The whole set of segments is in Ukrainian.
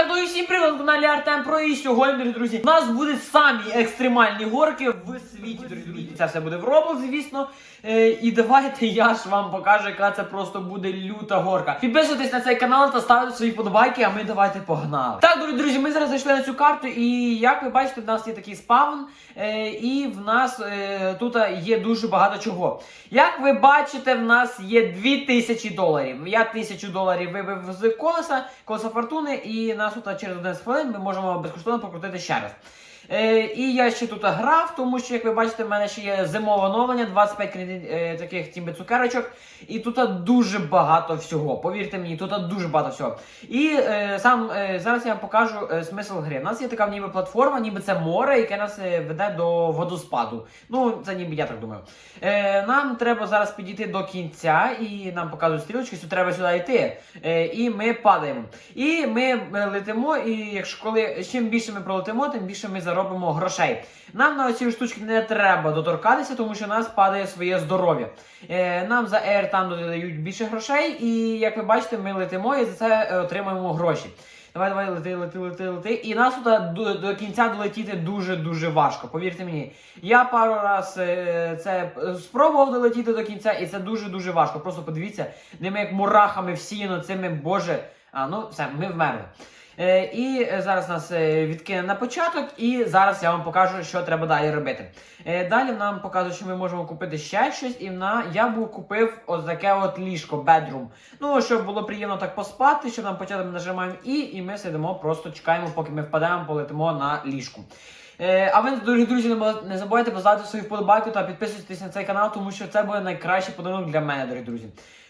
Так, ну і всім привіт, на каналі Артем Про і сьогодні, дорогі друзі, у нас будуть самі екстремальні горки в світі, друзі. Це все буде в Roblox, звісно. Е, і давайте я ж вам покажу, яка це просто буде люта горка. Підписуйтесь на цей канал та ставте свої вподобайки, а ми давайте погнали. Так, дорогі друзі, ми зараз зайшли на цю карту, і як ви бачите, в нас є такий спавн, е, і в нас е, тут є дуже багато чого. Як ви бачите, в нас є 2000 доларів. Я 1000 доларів вибив з колеса, колеса фортуни, і нас тут через 11 хвилин ми можемо безкоштовно покрутити ще раз. Е, і я ще тут грав, тому що, як ви бачите, в мене ще є зимове оновлення, 25 е, таких цукерочок. І тут дуже багато всього. Повірте мені, тут дуже багато всього. І е, сам зараз я вам покажу смисл гри. У нас є така ніби платформа, ніби це море, яке нас веде до водоспаду. Ну, це ніби я так думаю. Нам треба зараз підійти до кінця, і нам показують стрілочки, що треба сюди йти. І ми падаємо. І ми летимо, і якщо коли чим більше ми пролетимо, тим більше ми заробимо грошей. Нам на ці штучки не треба доторкатися, тому що у нас падає своє здоров'я. Е, нам за Air там додають більше грошей, і як ви бачите, ми летимо і за це е, отримуємо гроші. Давай, давай, лети, лети, лети, лети. І нас тут до, до кінця долетіти дуже-дуже важко. Повірте мені. Я пару раз е, це е, спробував долетіти до кінця, і це дуже-дуже важко. Просто подивіться, ними як мурахами всіяно цими, боже. А, ну все, ми вмерли. Е, і е, зараз нас е, відкине на початок, і зараз я вам покажу, що треба далі робити. Далі нам показують, що ми можемо купити ще щось, і на я був купив ось таке от ліжко, bedroom. Ну, щоб було приємно так поспати, що нам початок нажимаємо І, і ми сидимо, просто чекаємо, поки ми впадемо, полетимо на ліжку. Е, а ви, дорогі друзі, не забувайте поставити свою вподобайку та підписуйтесь на цей канал, тому що це буде найкращий подарунок для мене, дорогі друзі.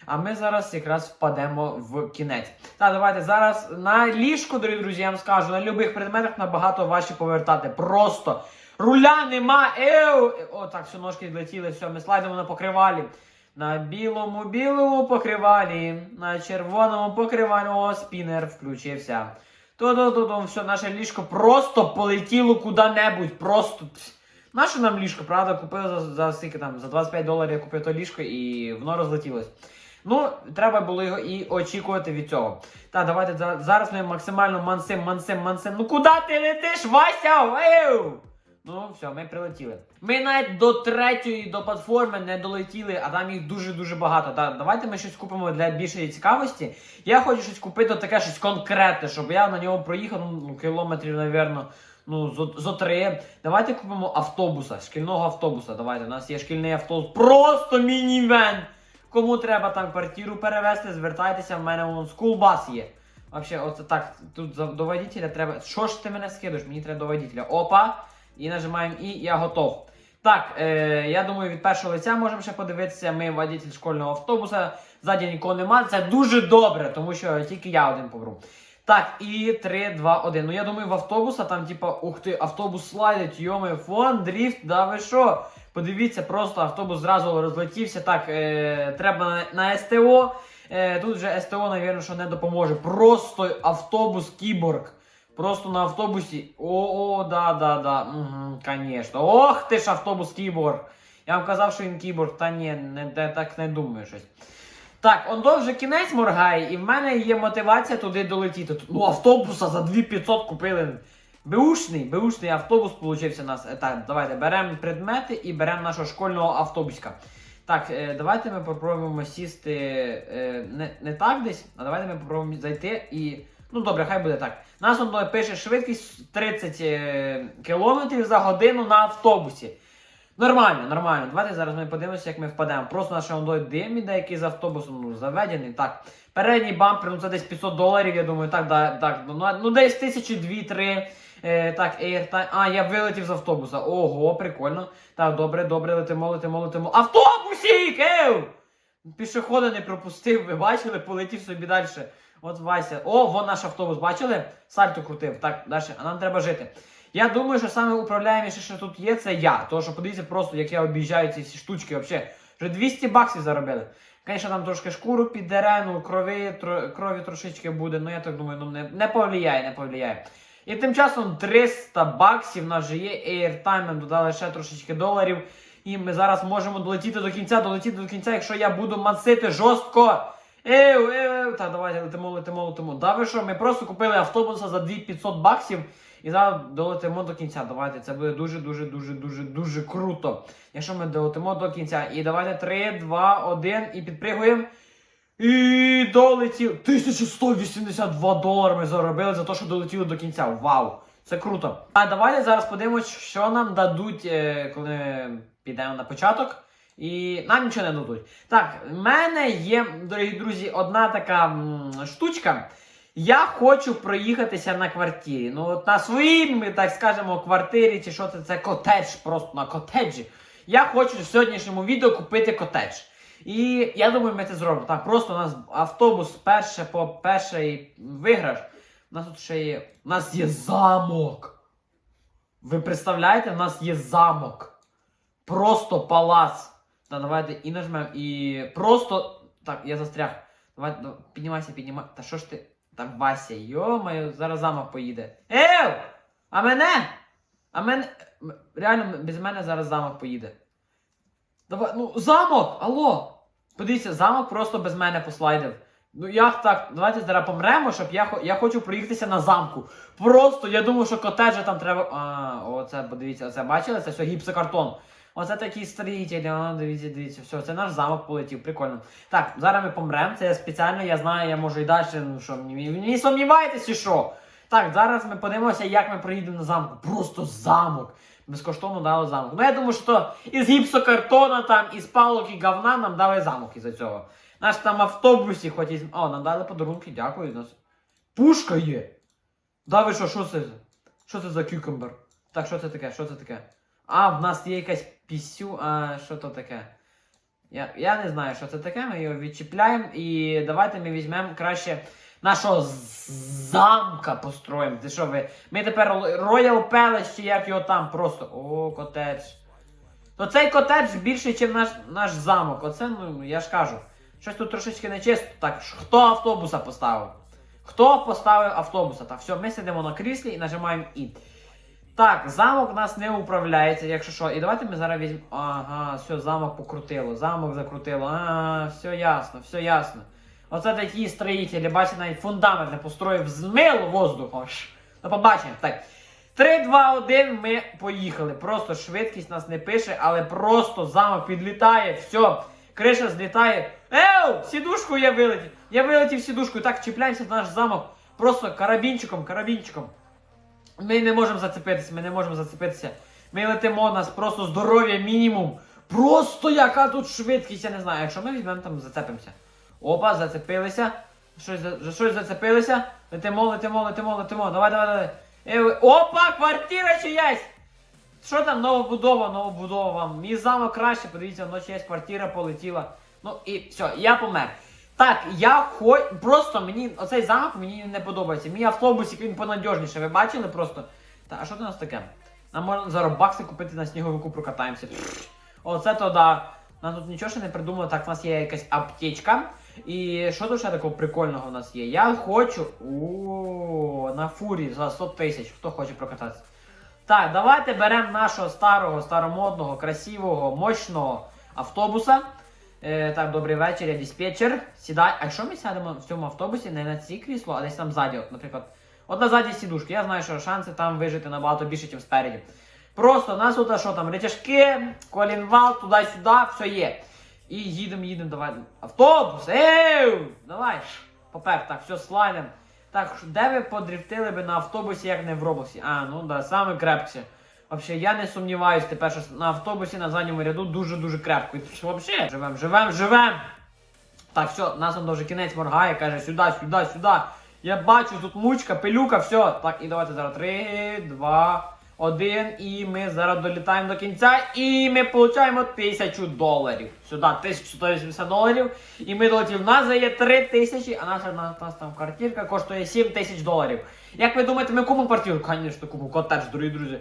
А ми зараз якраз впадемо в кінець. Так, давайте зараз на ліжку, дорогі друзі, я вам скажу, на будь-яких предметах набагато важче повертати. Просто руля нема. Еу! О, так, все, ножки відлетіли, все, ми слайдимо на покривалі. На білому білому покривалі, на червоному покривалі. О, спінер включився. То-то-то, все, наше ліжко просто полетіло куди-небудь. Просто. Наше нам ліжко, правда, купив за, за скільки там, за 25 доларів я купив то ліжко і воно розлетілось. Ну, треба було його і очікувати від цього. Так, давайте зараз ми максимально мансим, мансим, мансим. Ну куди ти летиш, Вася? Еу! Ну, все, ми прилетіли. Ми навіть до третьої, до платформи не долетіли, а там їх дуже-дуже багато. Так, давайте ми щось купимо для більшої цікавості. Я хочу щось купити таке щось конкретне, щоб я на нього проїхав ну, кілометрів, напевно, ну, зо, зо три. Давайте купимо автобуса, шкільного автобуса. Давайте, у нас є шкільний автобус. Просто мінівен. Кому треба там квартиру перевезти, звертайтеся, в мене вон скулбас є. Вообще, оце так, тут до водителя треба. Що ж ти мене скидуєш? Мені треба до водителя. Опа! І нажимаємо І, я готов. Так, е, я думаю, від першого лиця можемо ще подивитися. Ми водитель школьного автобуса. Ззаді нікого немає. Це дуже добре, тому що тільки я один помру. Так, і 3, 2, 1. Ну я думаю, в автобуса там, типа, ух ти, автобус слайдить, йоми, фон, дріфт, да ви що? Подивіться, просто автобус зразу розлетівся. Так, е, треба на, на СТО. Е, тут вже СТО, навірно, що не допоможе. Просто автобус кіборг. Просто на автобусі. О, о, да, да, да. Угу, конечно. Ох ти ж автобус кіборг. Я вам казав, що він кіборг, та ні, не, так не думаю щось. Так, он то вже кінець моргає, і в мене є мотивація туди долетіти. Ну, автобуса за 2500 купили. Беушний, беушний автобус получився у нас. Е, Так, давайте беремо предмети і беремо нашого школьного автобуска. Так, е, давайте ми попробуємо сісти е, не, не так десь, а давайте ми попробуємо зайти і. Ну добре, хай буде так. Нас воно пише швидкість 30 е, км за годину на автобусі. Нормально, нормально. Давайте зараз ми подивимося, як ми впадемо. Просто наш ондой дим іде, який з автобусом ну, заведений. Так. Передній бампер, ну це десь 500 доларів, я думаю, так, да, так, ну, ну десь тисячі дві-три. Е, так, airtime. А, я вилетів з автобуса. Ого, прикольно. Так, добре, добре, летимо, летимо, летимо. Автобусік! Ев! Пішохода не пропустив, ви бачили, полетів собі далі. От Вася. О, вон наш автобус, бачили? Сальто крутив. Так, далі, а нам треба жити. Я думаю, що саме управляєміше, що тут є, це я. Тому що подивіться просто, як я об'їжджаю ці всі штучки. Взагалі, вже 200 баксів заробили. Звісно, там трошки шкуру піддере, ну крові, тро, крові трошечки буде, ну я так думаю, ну не, не повлияє, не повлияє. І тим часом 300 баксів, у нас же є airtime, додали ще трошечки доларів. І ми зараз можемо долетіти до кінця, долетіти до кінця, якщо я буду мансити жорстко. Еу, еу, так, давайте летимо, летимо, летимо. Да ви що, ми просто купили автобуса за 2500 баксів і зараз долетимо до кінця. Давайте, це буде дуже, дуже, дуже, дуже, круто. Якщо ми долетимо до кінця. І давайте 3, 2, 1 і підпригуємо. І долетів. 1182 долари ми заробили за те, що долетіли до кінця. Вау! Це круто. А давайте зараз подивимось, що нам дадуть, е, коли підемо на початок. І нам нічого не дадуть. Так, в мене є, дорогі друзі, одна така м, штучка. Я хочу проїхатися на квартирі. Ну, от на своїй, так скажемо, квартирі, чи що це, це котедж, просто на котеджі. Я хочу в сьогоднішньому відео купити котедж. І я думаю, ми це зробимо. Так, просто у нас автобус перше по перший виграш. У нас тут ще є. У нас є замок. Ви представляєте, у нас є замок. Просто палац. Та давайте і нажмемо, і просто. Так, я застряг. Давай, ну, піднімайся, піднімай. Та що ж ти. Та Вася, йо-моє, зараз замок поїде. Ев! А мене? А мене. Реально, без мене зараз замок поїде. Давай, ну, замок! Алло! Подивіться, замок просто без мене послайдив. Ну як так? Давайте зараз помремо, щоб я, я хочу проїхатися на замку. Просто я думав, що котеджа там треба. А, оце, подивіться, оце бачили? Це все гіпсокартон. Оце такі строїтелі, а, дивіться, дивіться, все, це наш замок полетів, прикольно. Так, зараз ми помремо, це я спеціально, я знаю, я можу і далі, ну що, не сумніваєтесь чи що? Так, зараз ми подивимося, як ми проїдемо на замку. Просто замок. Безкоштовно дали замок. Ну я думаю, що із гіпсокартона, там, із палок і говна нам дали замок із-за цього. Наш там автобусі, хоч із. О, нам дали подарунки, дякую. Нас... Пушка є. Да що, що це? Що це за кюкембер? Так, що це таке? Що це таке? А, в нас є якась пісю, а що то таке? Я, я не знаю, що це таке, ми його відчіпляємо і давайте ми візьмемо краще нашого замка построїмо. Ти що ви? Ми тепер Royal Palace, чи як його там просто. О, котедж. То цей котедж більший, ніж наш, наш замок. Оце, ну, я ж кажу. Щось тут трошечки нечисто. Так, хто автобуса поставив? Хто поставив автобуса? Так, все, ми сидимо на кріслі і нажимаємо І. Так, замок у нас не управляється, якщо що. І давайте ми зараз візьмемо. Ага, все, замок покрутило, замок закрутило. А, все ясно, все ясно. Оце такі строїтелі, бачите, навіть фундамент не построїв, змило воздух. Аж. До побачення. Так. 3, 2, 1, ми поїхали. Просто швидкість нас не пише, але просто замок підлітає, все, криша злітає. Еу! Сідушку я вилетів. Я вилетів сідушкою. Так, чіпляємося в наш замок. Просто карабінчиком, карабінчиком. Ми не можемо зацепитися, ми не можемо зацепитися. Ми летимо, у нас просто здоров'я мінімум. Просто яка тут швидкість, я не знаю. Якщо ми візьмемо там, зацепимося. Опа, зацепилися. Щось, за- щось зацепилися. Летимо, летимо, летимо, летимо. Давай, давай, давай. Е, Опа, квартира чиясь! Що там, новобудова, новобудова вам. Мій замок краще, подивіться, воно чиясь квартира полетіла. Ну і все, я помер. Так, я хоч. Просто мені. Оцей замок мені не подобається. Мій автобусик він понадіжніше. Ви бачили просто? Та, а що це у нас таке? Нам можна зараз бакси купити на сніговику прокатаємося. Оце то да. Нам тут нічого ще не придумали. Так, у нас є якась аптечка. І що тут ще такого прикольного у нас є? Я хочу. О, на фурі за 100 тисяч. Хто хоче прокататися? Так, давайте беремо нашого старого, старомодного, красивого, мощного автобуса. Е, так, добрий вечір, я диспетчер. Сідай. А якщо ми сядемо в цьому автобусі не на ці крісло, а десь там ззаді, от, наприклад. От на задній сідушки. Я знаю, що шанси там вижити набагато більше, ніж спереді. Просто у нас тут що там, речашки, колінвал, туди-сюди, все є. І їдемо, їдемо, давай. Автобус! Ей! Давай! Попер, так, все, слайдем. Так, де ви подрифтили би на автобусі, як не в Роблоксі? А, ну да, саме крепке. Вообще, я не сумніваюсь тепер, що на автобусі на задньому ряду дуже-дуже крепко. І Вообще, живем, живем, живем. Так, все, нас там вже кінець моргає, каже, сюди, сюди, сюди. Я бачу, тут мучка, пилюка, все. Так, і давайте зараз 3, 2, 1. І ми зараз долітаємо до кінця. І ми получаємо 1000 доларів. Сюди 1180 доларів. І ми долетів. У нас є 3 тисячі, а наша на- нас там квартирка коштує 7 тисяч доларів. Як ви думаєте, ми купимо квартиру? Звісно, купимо котедж, дорогі друзі.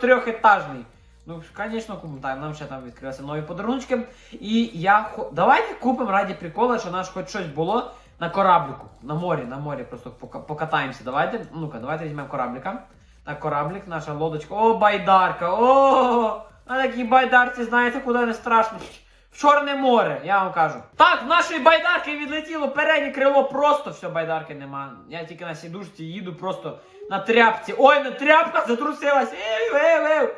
Трьохетажний. Ну, звісно. Так, нам ще там відкрилися нові подарунки. І я. Давайте купимо раді прикола, що наш хоч щось було на кораблику. На морі, на морі просто покатаємося. Давайте. Ну-ка, давайте візьмемо кораблика. Так, кораблик, наша лодочка. О, байдарка! О! На такій байдарці, знаєте, куди не страшно. в Чорне море, я вам кажу. Так, в нашої байдарки відлетіло переднє крило, просто все, байдарки нема. Я тільки на сідушці їду просто на тряпці. Ой, на тряпка затрусилась. Ей, ей, ей.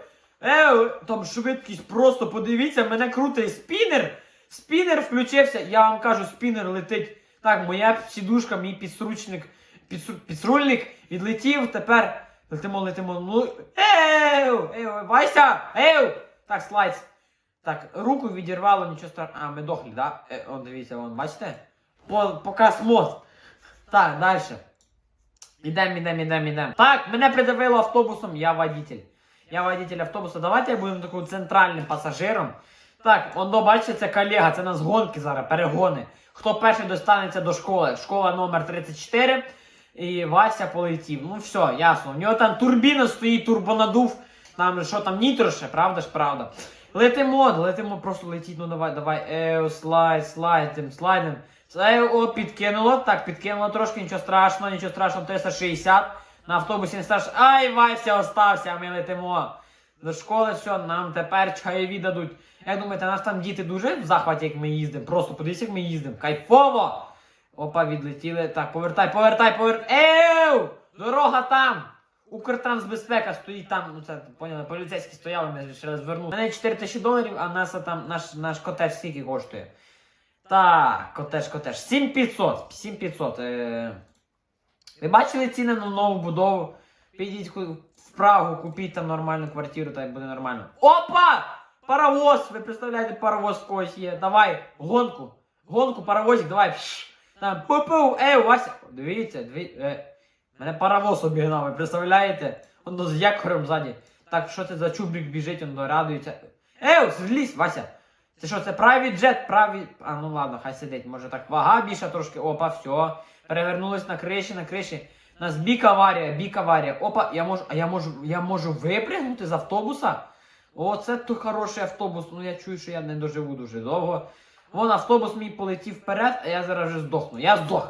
Ей, там швидкість, просто подивіться, мене крутий спінер. Спінер включився. Я вам кажу, спінер летить. Так, моя сідушка, мій підсручник, підсру- підсрульник відлетів. Тепер летимо, летимо. Ну. Еу! Еу, Вася! Еу! Так, слайдс. Так, руку відірвало, нічого страшного. А, ми дохлі, да? Е, о, дивіться, вон, бачите? По, показ мост. Так, далі. Ідем, ідем, ідем, ідем. Так, мене придавило автобусом, я водитель. Я водитель автобуса. Давайте я буду таким центральним пасажиром. Так, он бачите, це колега, це нас гонки зараз, перегони. Хто перший достанеться до школи? Школа номер 34. І Вася полетів. Ну все, ясно. У нього там турбіна стоїть, турбонадув. Там що там нітро ще, правда ж, правда. Летимо, летимо, просто летіть, ну давай, давай. Еу, слайд, слайдим, слайдим. О, підкинуло. Так, підкинуло трошки, нічого страшного, нічого страшного, 360. На автобусі не страшно. Ай, Вася остався, ми летимо. До школи все, нам тепер чайові дадуть. Як думаєте, нас там діти дуже в захваті, як ми їздимо? Просто подивіться, як ми їздимо. Кайфово! Опа, відлетіли. Так, повертай, повертай, повертай. Еу! Дорога там! Укртрансбезпека стоїть там, ну це поняли, поліцейські стояли, ми ще звернули. У мене 4 тисячі доларів, а нас там наш, наш котеж скільки коштує. Так, котеж, котеж. 7500. 7500. Е... Ви бачили ціни на нову будову? Підіть в Прагу, купіть там нормальну квартиру, так буде нормально. Опа! Паровоз! Ви представляєте, паровоз когось є. Давай, гонку. Гонку, паровозик, давай. Пш. Там, пу-пу, ей, Вася. Дивіться, дві, е, мене паровоз обігнав, ви представляєте? Он з якорем ззаді. Так, що це за чубрик біжить, он радується. Ей, злізь, Вася. Це що, це private jet, private... А, ну ладно, хай сидить. Може так вага більша трошки. Опа, все. Перевернулись на криші, на криші. У нас бік аварія, бік аварія. Опа, я можу, а я можу, я можу випрягнути з автобуса? О, це то хороший автобус. Ну я чую, що я не доживу дуже довго. Вон автобус мій полетів вперед, а я зараз вже здохну. Я здох.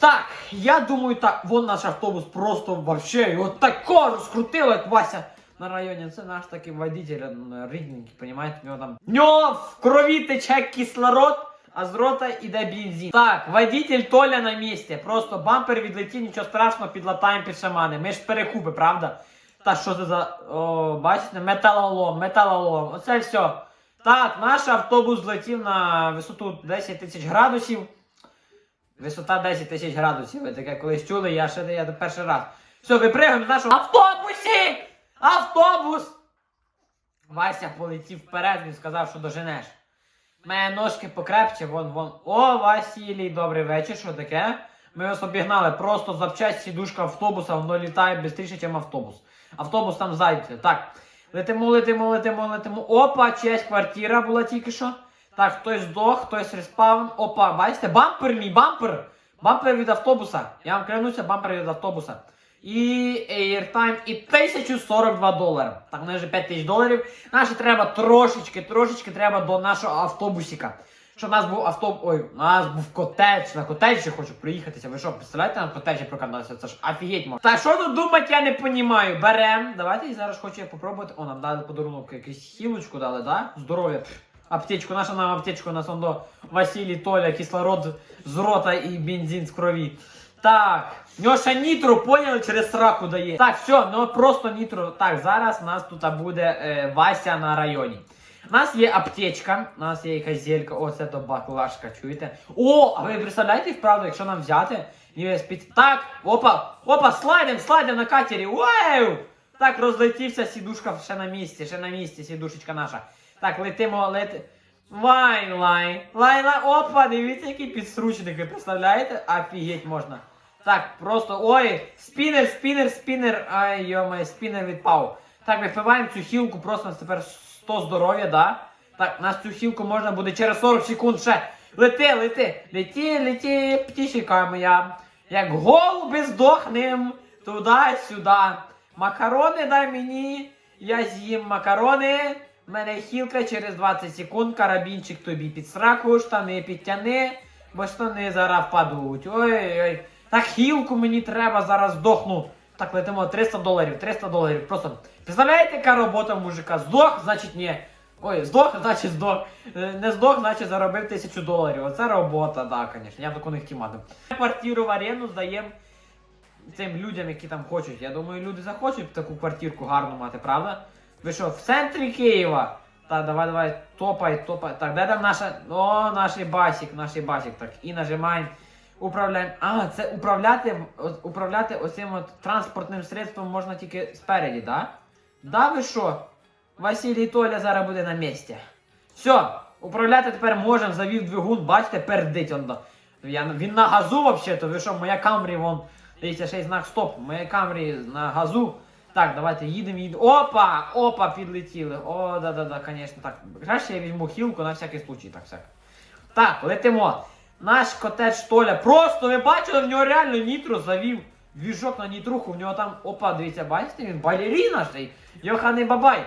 Так, я думаю, так, вон наш автобус просто вообще його тако розкрутило, як Вася на районі. Це наш такий водитель м, рідненький, понімаєте? В нього там. В нього в крові тече кислород, а з рота йде бензин. Так, водитель Толя на місці. Просто бампер відлетів, нічого страшного, підлатаємо під шамани. Ми ж перекупи, правда? Та що це за. О, бачите, металолом, металолом. Оце все. Так, наш автобус злетів на висоту 10 тисяч градусів. Висота 10 тисяч градусів. Ви таке колись чули, я ще я перший раз. Все, випригуємо з нашого автобусі! Автобус! Вася полетів вперед, він сказав, що доженеш. Мене ножки покрепче, вон вон. О, Василій, добрий вечір, що таке? Ми вас обігнали, просто запчасть сідушка автобуса, воно літає швидше, ніж автобус. Автобус там зайде. Так. Летимо, летимо, летимо, летимо. Опа, чиясь квартира була тільки що. Так, хтось здох, хтось респаун. Опа, бачите, бампер мій, бампер! Бампер від автобуса. Я вам клянуся, бампер від автобуса. І airtime, і 1042 долари. Так, у мене вже 5 тисяч доларів. Наші треба трошечки, трошечки треба до нашого автобусика. Щоб у нас був автобус. Ой, у нас був котедж. На котеджі хочу приїхатися. Ви що, представляєте, на котеджі прокататися? Це ж офігеть можна. Та що тут думати, я не понімаю. Берем. Давайте і зараз хочу я попробувати. О, нам дали подарунок, якусь хілочку дали, да? Здоров'я. Аптечку, наша нам аптечку, у нас он до Василій Толя, кислород з рота і бензин з крові. Так, ще нітро, поняли, через сраку дає. Так, все, ну просто нітро. Так, зараз у нас тут буде е, Вася на районі. У нас є аптечка, у нас є якась зелька, о, це то баклажка, чуєте? О, а ви представляєте, вправду, якщо нам взяти? USB. Так, опа, опа, слайдем, слайдем на катері. Вау! Так, розлетівся, сідушка ще на місці, ще на місці, сідушечка наша. Так, летимо, лети. Вай, лай, лай, лай, опа, дивіться, який підсручник, ви представляєте? Офігеть можна. Так, просто, ой, спінер, спінер, спінер, ай, йоме, спінер відпав. Так, випиваємо цю хілку, просто тепер 100 здоров'я, да? Так, нас цю хілку можна буде через 40 секунд ще. Лети, лети, лети, лети, птічка моя. Як голуби здохнем, туди-сюди. Макарони дай мені, я з'їм макарони. В мене хілка через 20 секунд, карабінчик тобі під сраку, штани підтяни, бо штани зараз впадуть. Ой-ой. Так хілку мені треба, зараз здохну. Так, летимо 300 доларів, 300 доларів. Просто представляєте, яка робота мужика? Здох, значить ні. Ой, здох, значить здох. Е, Не здох, значить заробив тисячу доларів. Оце робота, да, звісно. Я таку не хотів мати. Квартиру в аренду здаємо цим людям, які там хочуть. Я думаю, люди захочуть таку квартирку гарну мати, правда? Ви що, в центрі Києва? Так, давай, давай, топай, топай. Так, де там наша. О, наш басик, наш басик. Так, і нажимаємо. Управляємо. А, це управляти, управляти оцим от транспортним средством можна тільки спереді, да? Да ви що? Василій Толя зараз буде на місці. Все, управляти тепер можемо, завів двигун, бачите, пердить он. Я, він на газу взагалі, то ви що, моя камрі вон. Дивіться, ще й знак стоп. Моя камрі на газу. Так, давайте їдемо, їдемо. Опа! Опа, підлетіли. О, да-да-да, звісно, так. Краще я візьму хілку на всякий случай, так всяк. Так, летимо. Наш котедж Толя. Просто ви бачили, в нього реально нітро завів. Двіжок на нітруху, в нього там, опа, дивіться, бачите, він балеріна ж. Йоханий бабай.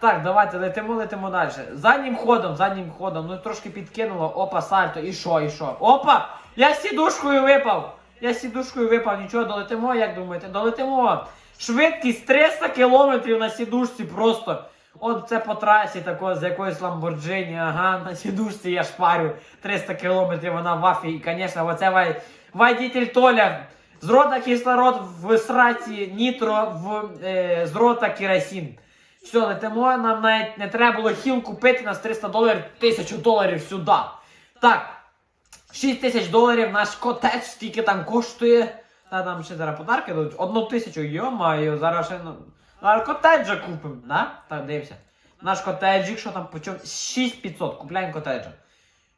Так, давайте летимо, летимо далі. Заднім ходом, заднім ходом, ну трошки підкинуло, опа, сальто, і що, і що? Опа! Я сідушкою випав! Я сідушкою випав, нічого, долетимо, як думаєте? Долетимо. Швидкість 300 км на сідушці просто. От це по трасі тако, з якоїсь Ламборджині, ага, на сідушці я шпарю 300 км вона в афі. І, звісно, оце вай, водитель Толя. З рота кислород в сраці нітро, в, е, з рота керосин. Все, летимо, нам навіть не треба було хіл купити на 300 доларів, 1000 доларів сюди. Так, 6 тисяч доларів наш котедж стільки там коштує. Та там ще зараз подарки дадуть. Одну тисячу, йо-маю, зараз ще зараз котеджа купимо, да? Так, дивимося. Наш котеджик, що там почав 6500, купляємо котеджа.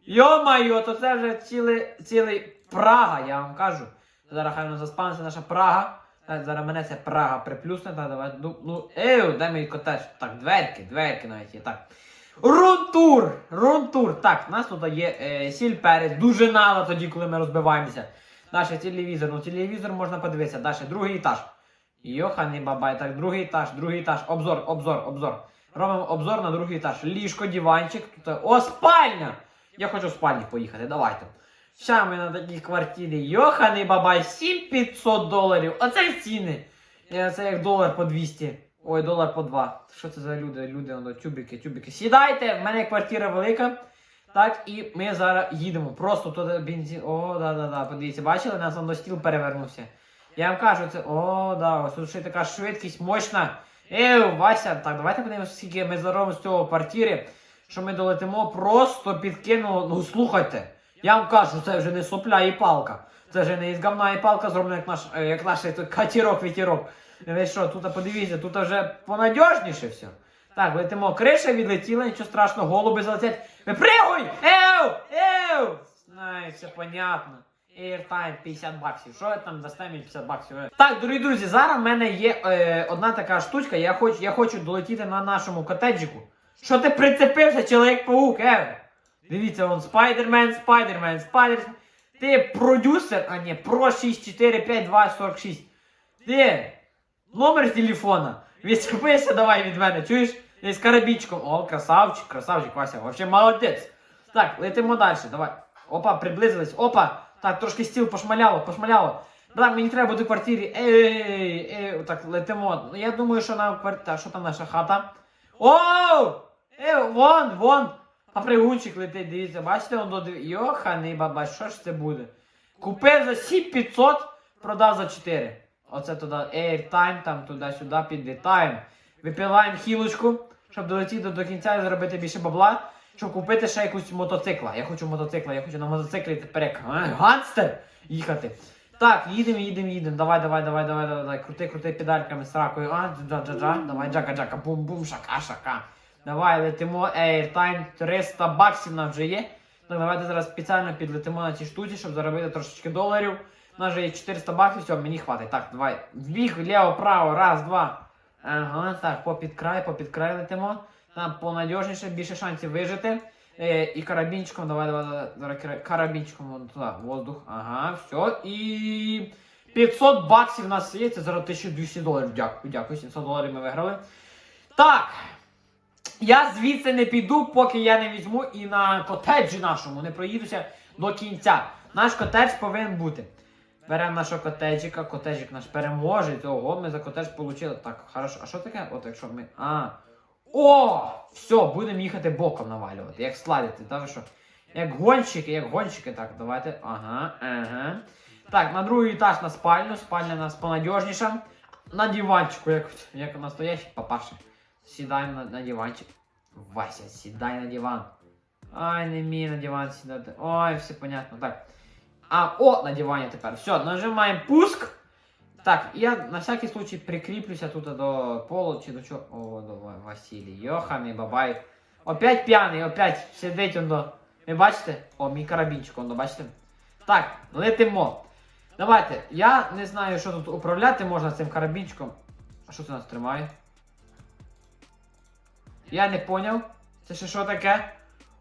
Йо-маю, то це вже цілий, цілий Прага, я вам кажу. Зараз хай воно заспавниться наша Прага. Зараз мене це Прага приплюсне, так, давай. Ну, ну, еу, де мій котедж? Так, дверки, дверки навіть є. Так. Рунтур! Рунтур! Так, у нас тут є е, сіль перець, дуже надо тоді, коли ми розбиваємося. Далі телевізор. Ну, телевізор можна подивитися. Далі, другий етаж. Йоханий бабай, так, другий етаж, другий етаж. Обзор, обзор, обзор. Робимо обзор на другий етаж. Ліжко, диванчик. Тут, о, спальня! Я хочу в спальні поїхати, давайте. Ща ми на такій квартирі. Йоханий бабай, 7500 доларів. Оце ціни. Е, Це як долар по 200. Ой, долар по 2. Що це за люди? Люди, воно, тюбики, тюбики. Сідайте, в мене квартира велика. Так, і ми зараз їдемо. Просто тут бензин. О, да, да, да. Подивіться, бачили, нас воно стіл перевернувся. Я вам кажу, це. О, да, ось тут ще така швидкість мощна. Еу, Вася, так, давайте подивимося, скільки ми заробимо з цього квартири, що ми долетимо, просто підкинуло. Ну слухайте, я вам кажу, це вже не сопля і палка. Це вже не із говна і палка зроблена, як наш, е, як наш катірок вітірок Ви що, тут подивіться, тут вже понадіжніше все. Так, летимо, криша відлетіла, нічого страшного, голуби залетять. Випригуй! Еу! Еу! Ай, все понятно. Airtime 50 баксів. Що я там мені 50 баксів? Так, дорогі друзі, зараз в мене є е, одна така штучка. Я хочу, я хочу долетіти на нашому котеджику. Що ти прицепився, чоловік паук, е? Дивіться, он Спайдермен, Спайдермен, Спайдермен. Ти продюсер, а не про 645246. Ти номер телефона. Відчепися давай від мене, чуєш? І з карабічком. О, красавчик, красавчик, Вася, вообще молодець. Так, летимо далі, давай. Опа, приблизились, опа. Так, трошки стіл пошмаляло, пошмаляло. Так, мені треба бути в квартирі. Ей, ей, так, летимо. Ну, Я думаю, що на квартира. Що там наша хата? Оу! Ей, вон, вон! Попригунчик летить, дивіться, бачите, он до Йоханий баба, що ж це буде? Купив за 7500, продав за 4. Оце туди airtime, там туди-сюди підлітаємо. Випиваємо хілочку, щоб долетіти до кінця і заробити більше бабла, щоб купити ще якусь мотоцикла. Я хочу мотоцикла, я хочу на мотоциклі тепер як ганстер їхати. Так, їдемо, їдемо, їдемо. Давай, давай, давай, давай, давай. Крути, крути педальками з ракою. А, джа-джа-джа. Давай, джака-джака, бум-бум, шака-шака. Давай, летимо, airtime, 300 баксів нам вже є. Так, давайте зараз спеціально підлетимо на ці штуці, щоб заробити трошечки доларів. У нас вже є 400 баксів, все, мені хватить. Так, давай. Вбіг, ліво, право, раз, два. Ага, так, попід край, попід край летимо. Там понадіжніше, більше шансів вижити. Е, і карабінчиком, давай, давай, давай, карабінчиком туди, воздух. Ага, все. І 500 баксів у нас є, це зараз 1200 доларів. Дякую, дякую, 700 доларів ми виграли. Так. Я звідси не піду, поки я не візьму і на котеджі нашому не проїдуся до кінця. Наш котедж повинен бути. Беремо нашого котеджика, котеджик наш переможець. Ого, ми за котедж отримали. Так, хорошо. А що таке? От якщо ми. А. О! Все, будемо їхати боком навалювати. Як славити, та ви що? Як гонщики, як гонщики. Так, давайте. Ага, ага. Так, на другий етаж на спальню. Спальня у нас понадіжніша. На диванчику, як, як настоящий папаша. Сідаємо на, на диванчик. Вася, сідай на диван. Ай, не вмію на диван сідати. Ой, все понятно. Так. А, о, на дивані тепер. Все, нажимаємо пуск. Так, я на всякий случай прикріплюся тут до полу чи до чого. О, до Ва- Василій. Йоханий бабай. Опять п'яний, опять сидить он до. Ви бачите? О, мій карабінчик, он до, бачите? Так, летимо. Давайте. Я не знаю, що тут управляти можна цим карабінчиком. А що це нас тримає? Я не поняв. Це ще що таке?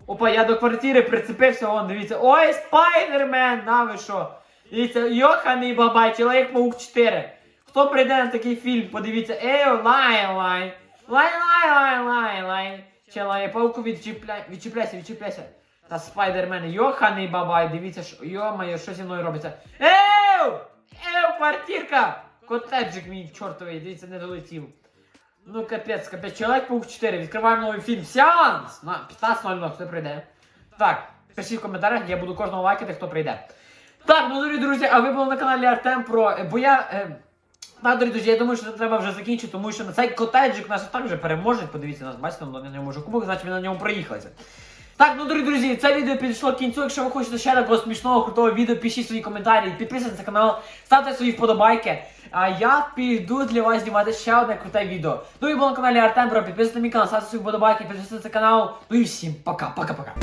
Опа, я до квартири прицепився, вон, дивіться. Ой, спайдермен! На ви що? Дивіться, Йоханий бабай, чоловік паук 4. Хто прийде на такий фільм, подивіться. Ей, лай, лай. Лай, лай, лай, лай, лай. Чоловік пауку відчіпляй, відчіпляйся, відчіпляйся. Та спайдермен, йоханий бабай, дивіться, що, йо-моє, що зі мною робиться. Еу! Еу, квартирка! Котеджик мій чортовий, дивіться, не долетів. Ну капець, капець, Чоловік паук 4, відкриваємо новий фільм. Сеанс! На 15.00, хто прийде? Так, пишіть в коментарях, я буду кожного лайкати, хто прийде. Так, ну дорогі друзі, а ви були на каналі Артем Про. е, Бо я. Е, так, дорогі друзі, я думаю, що це треба вже закінчити, тому що на цей котеджик нас так вже переможе. Подивіться, нас бачите, на ньому вже кубок, значить ми на ньому проїхалися. Так, ну дорогі друзі, це відео підійшло к кінцю. Якщо ви хочете ще такого смішного, крутого відео, пишіть свої коментарі, підписуйтесь на канал, ставте свої вподобайки. А я піду для вас знімати ще одне круте відео. Ну і було на каналі Артем Про, підписуйтесь на мій канал, ставте свої вподобайки, підписуйтесь на канал. Ну і всім пока, пока-пока.